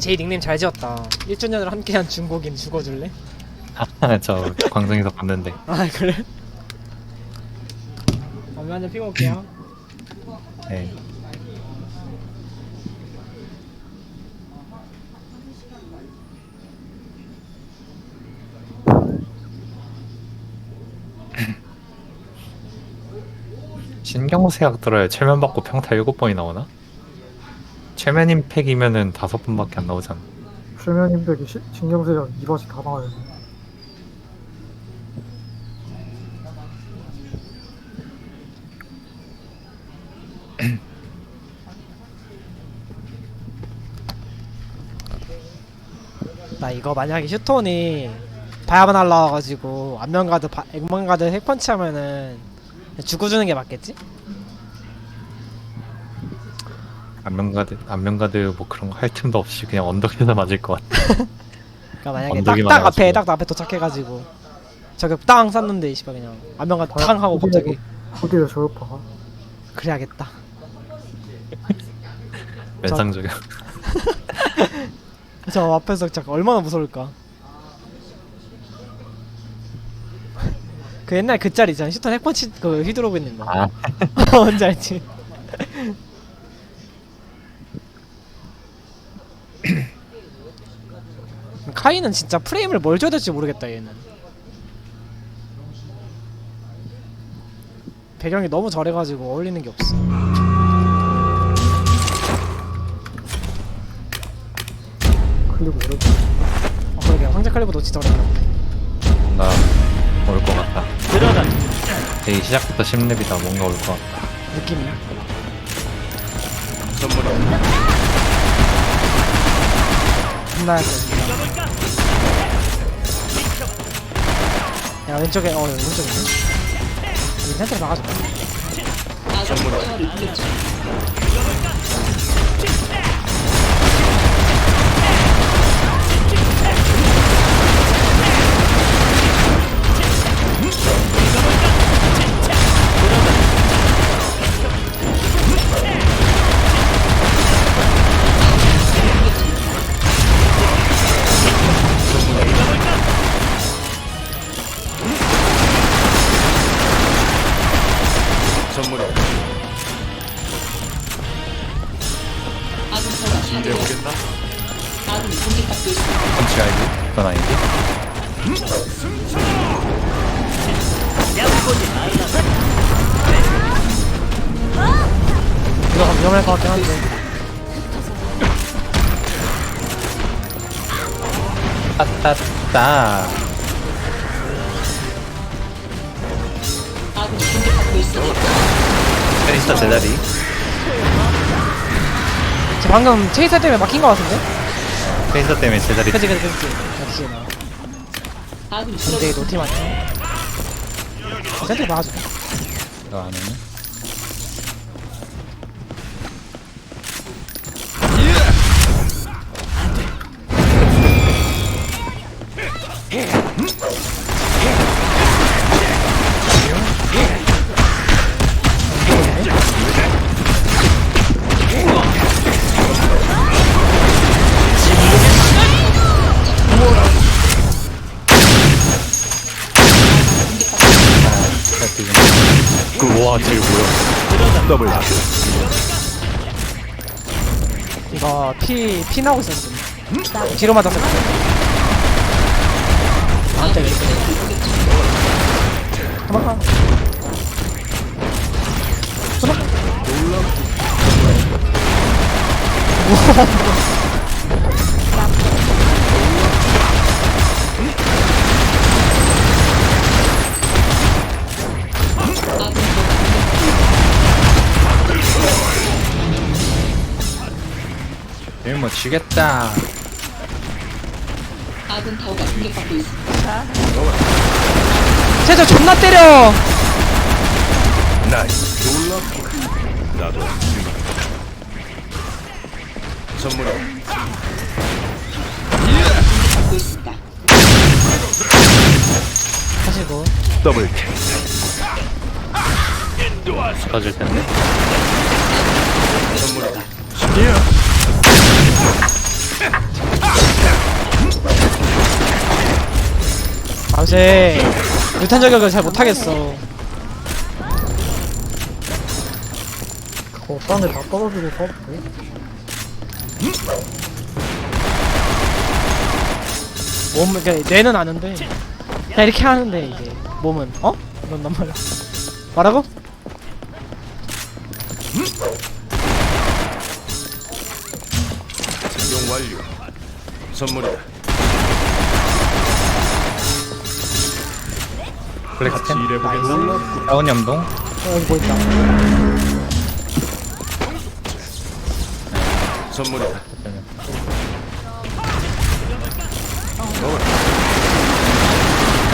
제이 닉네임 잘 지었다 1주년을 함께한 중국인 죽어줄래? 저 광성에서 봤는데 아 그래? 담배 한잔 피고 올게요 네. 신경쇠약 들어야 최면 받고 평타 7번이 나오나? 최면 임팩이면은 5번밖에 안 나오잖아 최면 임팩이 시- 신경쇠약 2번씩 다 나와야 돼. 나 이거 만약에 휴톤이 바야바 날라와가지고 안면가드 바, 액면가드 핵펀치 하면은 죽어주는 게 맞겠지? 안면가드 안면가드 뭐 그런 거 할 틈도 없이 그냥 언덕에서 맞을 것 같아. 그러니까 만약에 딱, 언덕이만 딱 앞에. 딱 앞에 도착해가지고. 저기 땅 쌌는데 씨발 그냥. 안면가드 탕 하고 갑자기. 후디를 저격파. 그래야겠다. 면상적이야. 저 앞에서 잠깐 얼마나 무서울까. 그 옛날 그 짤 있잖아. 휴톤 핵펀치 그 휘두르고 있는 거. 아. 뭔지 알지? 카이는 진짜 프레임을 뭘 줘야 될지 모르겠다 얘는. 배경이 너무 저래가지고 어울리는 게 없어. 클리브 오래. 어, 그러게. 황제 칼리브 놓치 저래 뭔가 올 것 같다. 되게 시작부터 10렙이다. 뭔가 올 것 같다. 느낌이 혼나야 돼 야, 왼쪽에, 어, 왼쪽에. 이 텐트를 막아줘. 위험할 것 같긴 한데. 따따따 페리스타 제자리 저 방금 체이서 때문에 막힌 것 같은데? 페리스타 때문에 제자리 그치, 그치, 그치. 역시 나. 근데 노티 맞죠? 센터 막아줘. 이거 안에는 피, 피 나고 있었어. 뒤로 맞았어. 나한테 왜 이렇게. 도망가. 도망가. 지겠다 아군 타워가 공격받고 있습니다. 쟤저 존나 때려! 받고 있습니다. 하시고. 터질 텐데 아 요새 유탄 저격을 잘 못하겠어 그거 땅을 다 떨어지고 가볼게 몸, 그니까 뇌는 아는데 그냥 이렇게 하는데 이게 몸은 어? 이런단 말이야 뭐라고? 선물이다. 블랙스캔 일해보겠나? 다운 염동 어, 여기 뭐 있다 선물이다.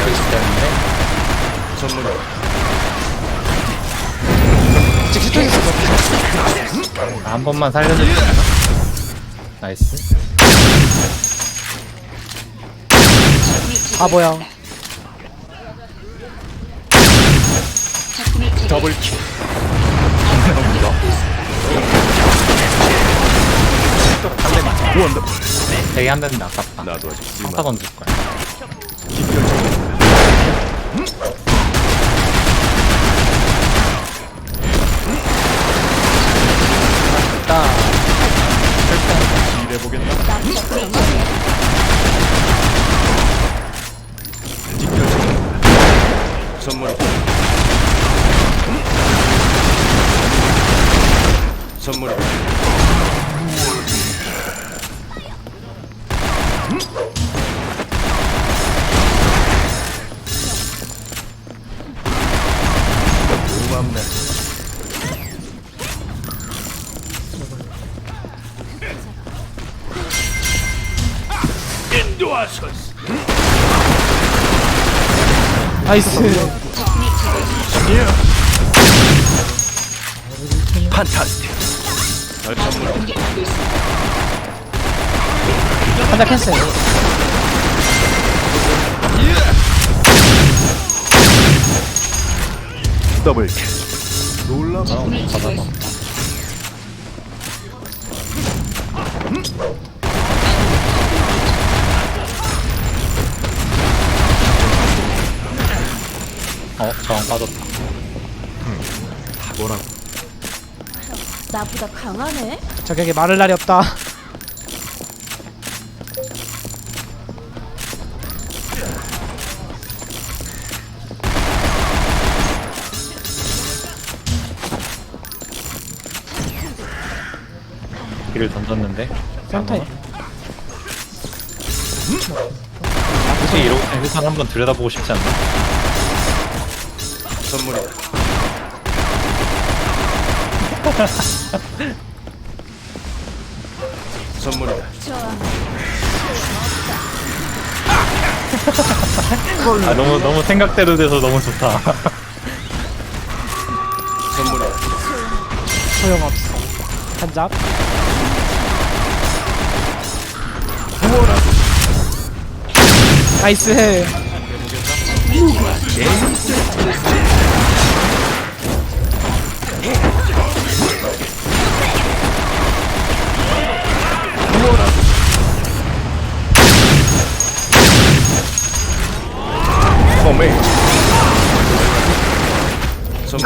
여기 있었는데 선물이다. 한 번만 살려줄 수 있나? 나이스 아 뭐야 더블 킬. 원더. 되게 안 됐는데 아깝다 나도 아직 쓸만. 던질 거야 나 도하소서. 나이스 판타스틱. 한대 캔슬 더블킬. 놀라워. 어 저항 빠졌다 뭐라고? 나보다 강하네? 저격에 말을 날이 없다 길을 던졌는데 센터에 굳이 이러고 일단 한번 들여다보고 싶지 않나? 선물이다. 선물이다. 아 너무 너무 생각대로 돼서 너무 좋다 선물이다. 소용없어 한 잡 나이스 어메. 선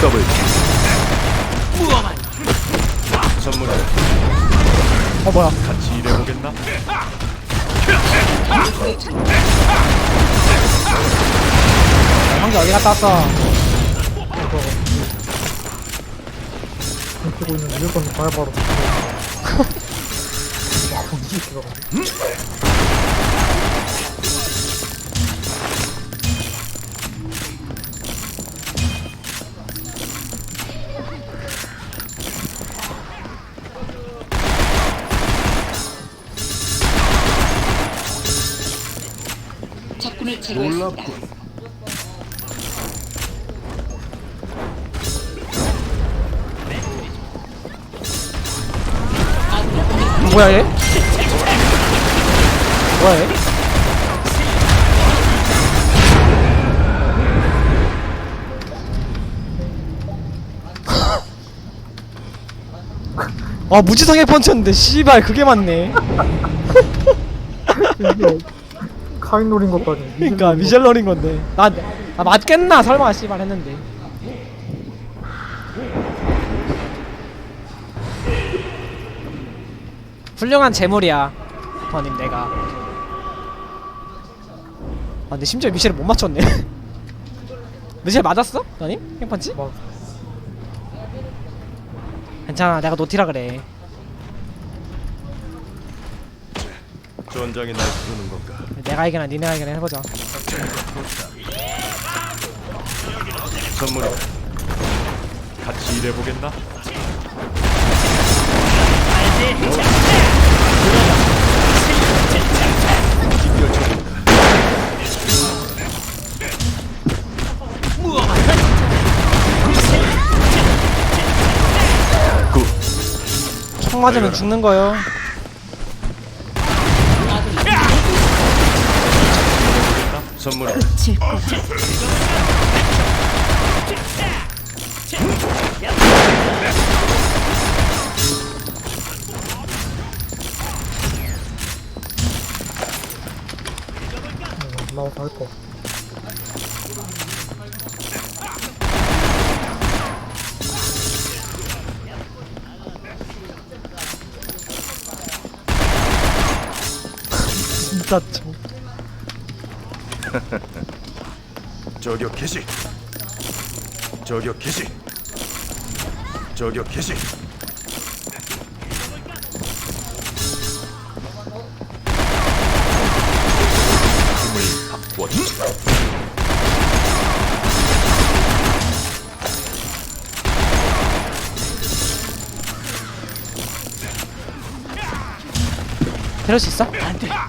더블 선물이다. 어 뭐야 같이 일해보겠나? 형제 어디 갔다 왔어 끊기고 있는 무조건 바로 바로 와 이게 들어가네 제거했습니다. 공격받고 뭐야 얘? 뭐야 얘? 아 무지성의 펀치였는데 씨발 그게 맞네 카인 노린 것까지. 그니까 미셸 러린 건데 나, 나 맞겠나 설마 씨발 했는데 훌륭한 재물이야 버님 내가 아 근데 심지어 미셸을 못 맞췄네 미셸 맞았어? 너님? 팽펀치? 막 괜찮아 내가 노티라 그래 전장에 날 부르는 건가? 내가 이기나 니네가 이기나 해보자 선물이다. 같이 일해 보겠나? 굿. 총 맞으면 죽는 거요 선물이다. 질 거야. 나와서 할 거. 진짜 총 저격 개시. 저격 개시. 저격 개시. 힘을 바꿔주지. 때릴 수 있어? 제거했습니다.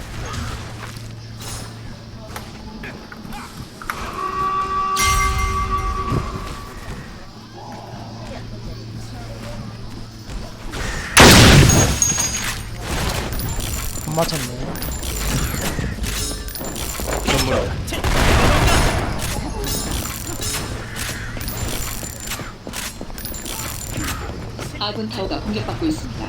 아군 타워가 공격받고 있습니다.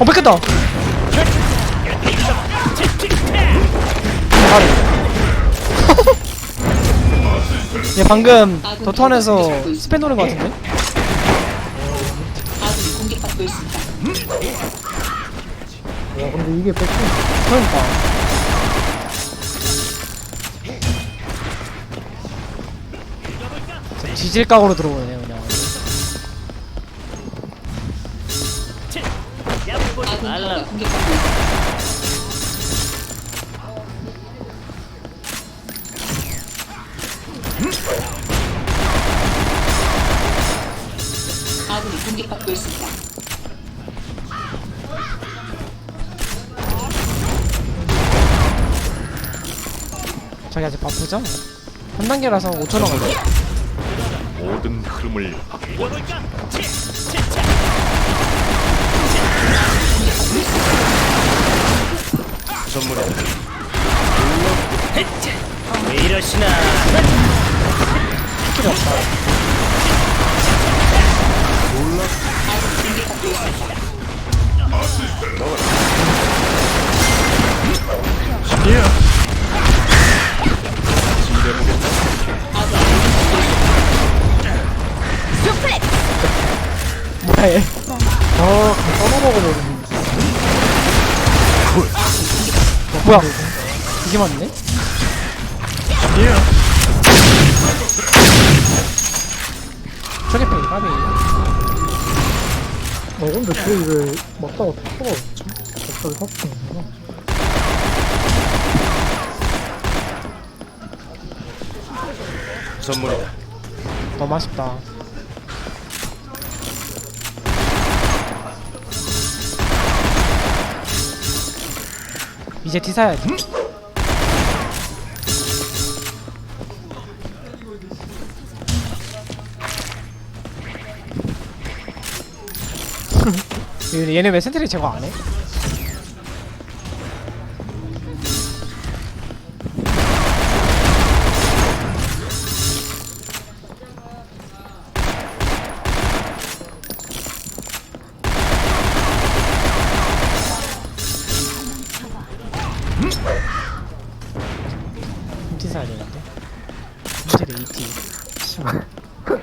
어 뺏겼다 대가리 얘 방금 도턴에서 스페 노는 거 같은데? 이게 뺏긴 그러니까. 지질각으로 들어오네. 그 아직 바쁘죠? 한 단계라서 5천 원 걸려 모든 흐름을 바꿔주지. 선물이다. 필요 없다 아군이 공격받고 있습니다. 뭐해? 아, 써먹어버렸네. 뭐야? 이게 맞네? 예. 전입해, 까비. 어, 근데 쟤왜 맞다가 터져가지고 갑자기 사투리구나. 선물이다. 너무 아쉽다. 이제 티 사야 돼. 얘네 얘네 왜 센트리 제거 안 해?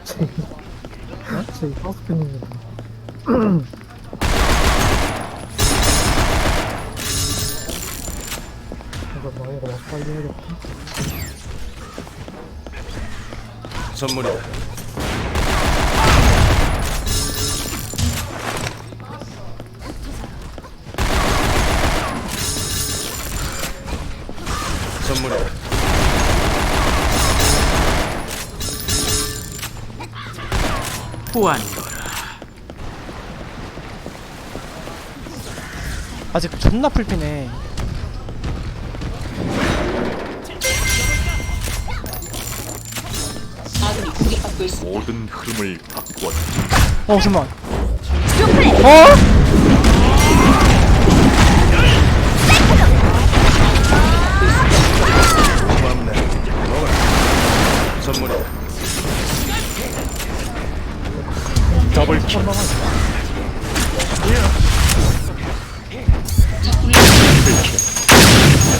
쟤쟤 파스핀입니다 이거 나이가 막 빨리 해야겠다. 선물이다. 아직 존나 풀피네. 아군이 공격받고 있습니다. 모든 흐름을 바꿔. 어 잠만. 어? 먹어라. 선물이다. 더블킬.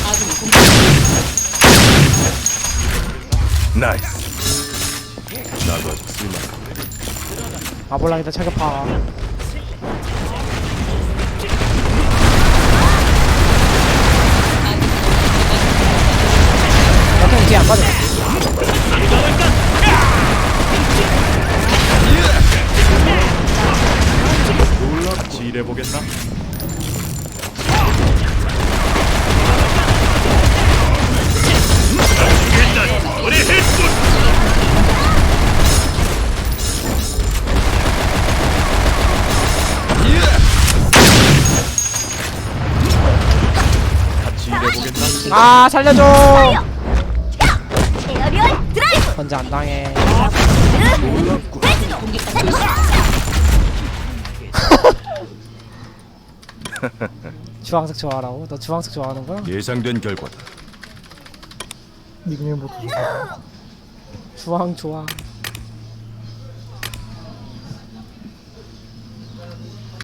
아군이 공격받고 나이스. 나도 아직 쓸만한데. 아볼랑이다 차격파. 여튼 뒤에 안 맞아. 같이 일해보겠나? 같이 일해보겠나? 아 살려줘. 에어리얼 드라이브 먼저 안 당해. 있습니다. 주황색 좋아하라고? 너 주황색 좋아하는 거야? 예상된 결과다. 닉네임부터 주황 좋아.